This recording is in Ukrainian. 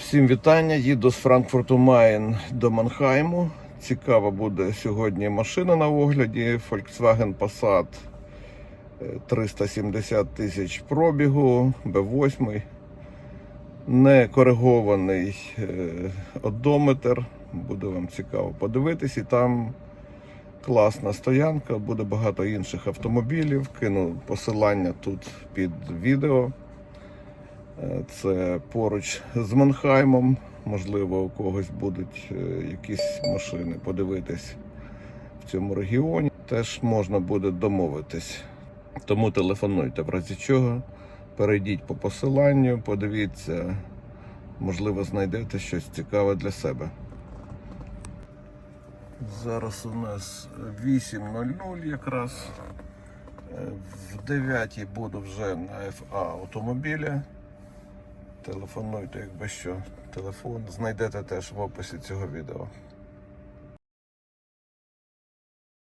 Всім вітання. Їду з Франкфурту Майн до Манхайму. Цікава буде сьогодні машина на огляді. Volkswagen Passat е, 370 тисяч пробігу, B8. Не коригований е, одометр. Буде вам цікаво подивитись. І там класна стоянка, буде багато інших автомобілів. Кину посилання тут під відео. Е, Це поруч з Манхаймом. Можливо, у когось будуть е, якісь машини подивитись в цьому регіоні. Теж можна буде домовитись. Тому телефонуйте, в разі чого. Перейдіть по посиланню, подивіться, можливо, знайдете щось цікаве для себе. Зараз у нас 8.00 якраз. Е, В 9 буду вже на ФА автомобілі. Телефонуйте, якби що. Телефон знайдете теж в описі цього відео.